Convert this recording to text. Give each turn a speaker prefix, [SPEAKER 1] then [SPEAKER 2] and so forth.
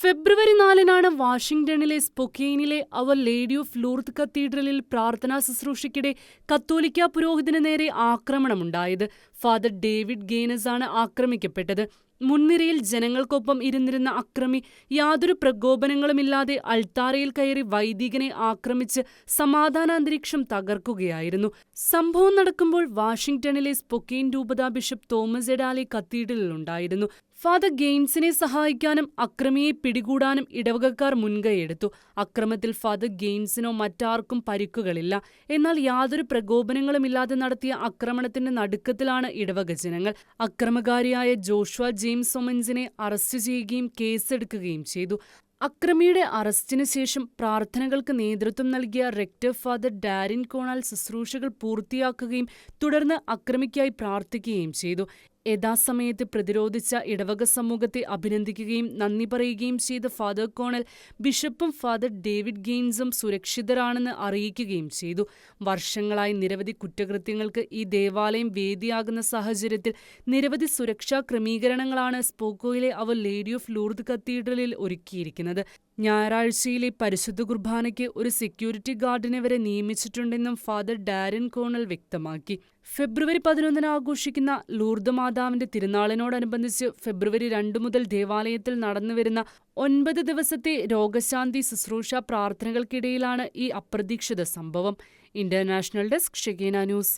[SPEAKER 1] ഫെബ്രുവരി നാലിനാണ് വാഷിംഗ്ടണിലെ സ്പൊക്കെയിനിലെ അവർ ലേഡി ഓഫ് ലൂർത്ത് കത്തീഡ്രലിൽ പ്രാർത്ഥനാ ശുശ്രൂഷയ്ക്കിടെ കത്തോലിക്ക പുരോഹിതന് നേരെ ആക്രമണമുണ്ടായത്. ഫാദർ ഡേവിഡ് ഗെയ്നസ് ആണ് ആക്രമിക്കപ്പെട്ടത്. മുൻനിരയിൽ ജനങ്ങൾക്കൊപ്പം ഇരുന്നിരുന്ന അക്രമി യാതൊരു പ്രകോപനങ്ങളുമില്ലാതെ അൾത്താരയിൽ കയറി വൈദികനെ ആക്രമിച്ച് സമാധാനാന്തരീക്ഷം തകർക്കുകയായിരുന്നു. സംഭവം നടക്കുമ്പോൾ വാഷിംഗ്ടണിലെ സ്പൊക്കെയിൻ രൂപതാ ബിഷപ്പ് തോമസ് എഡാലി കത്തീഡ്രലിലുണ്ടായിരുന്നു. ഫാദർ ഗെയിംസിനെ സഹായിക്കാനും അക്രമിയെ പിടികൂടാനും ഇടവകക്കാർ മുൻകൈയെടുത്തു അക്രമത്തിൽ ഫാദർ ഗെയിംസിനോ മറ്റാർക്കും പരിക്കുകളില്ല. എന്നാൽ യാതൊരു പ്രകോപനങ്ങളുമില്ലാതെ നടത്തിയ ആക്രമണത്തിന്റെ നടുക്കത്തിലാണ് ഇടവക ജനങ്ങൾ. അക്രമകാരിയായ ജോഷ്വ ജെയിംസ് ഒമൻസിനെ അറസ്റ്റ് ചെയ്യുകയും കേസെടുക്കുകയും ചെയ്തു. അക്രമിയുടെ അറസ്റ്റിന് ശേഷം പ്രാർത്ഥനകൾക്ക് നേതൃത്വം നൽകിയ റെക്ടർ ഫാദർ ഡാരിൻ കോണാൽ ശുശ്രൂഷകൾ പൂർത്തിയാക്കുകയും തുടർന്ന് അക്രമിക്കായി പ്രാർത്ഥിക്കുകയും ചെയ്തു. യഥാസമയത്ത് പ്രതിരോധിച്ച ഇടവക സമൂഹത്തെ അഭിനന്ദിക്കുകയും നന്ദി പറയുകയും ചെയ്ത ഫാദർ കോണൽ ബിഷപ്പും ഫാദർ ഡേവിഡ് ഗെയിൻസും സുരക്ഷിതരാണെന്ന് അറിയിക്കുകയും ചെയ്തു. വർഷങ്ങളായി നിരവധി കുറ്റകൃത്യങ്ങൾക്ക് ഈ ദേവാലയം വേദിയാകുന്ന സാഹചര്യത്തിൽ നിരവധി സുരക്ഷാ ക്രമീകരണങ്ങളാണ് സ്പോക്കോയിലെ അവർ ലേഡി ഓഫ് ലൂർദ് കത്തീഡ്രലിൽ ഒരുക്കിയിരിക്കുന്നത്. ഞായറാഴ്ചയിലെ പരിശുദ്ധ കുർബാനയ്ക്ക് ഒരു സെക്യൂരിറ്റി ഗാർഡിനെ വരെ നിയമിച്ചിട്ടുണ്ടെന്നും ഫാദർ ഡാരൻ കോണൽ വ്യക്തമാക്കി. ഫെബ്രുവരി പതിനൊന്നിന് ആഘോഷിക്കുന്ന ലൂർദ് മാതാവിന്റെ തിരുനാളിനോടനുബന്ധിച്ച് ഫെബ്രുവരി രണ്ടു മുതൽ ദേവാലയത്തിൽ നടന്നുവരുന്ന ഒൻപത് ദിവസത്തെ രോഗശാന്തി ശുശ്രൂഷ പ്രാർത്ഥനകൾക്കിടയിലാണ് ഈ അപ്രതീക്ഷിത സംഭവം. International desk Shegina news.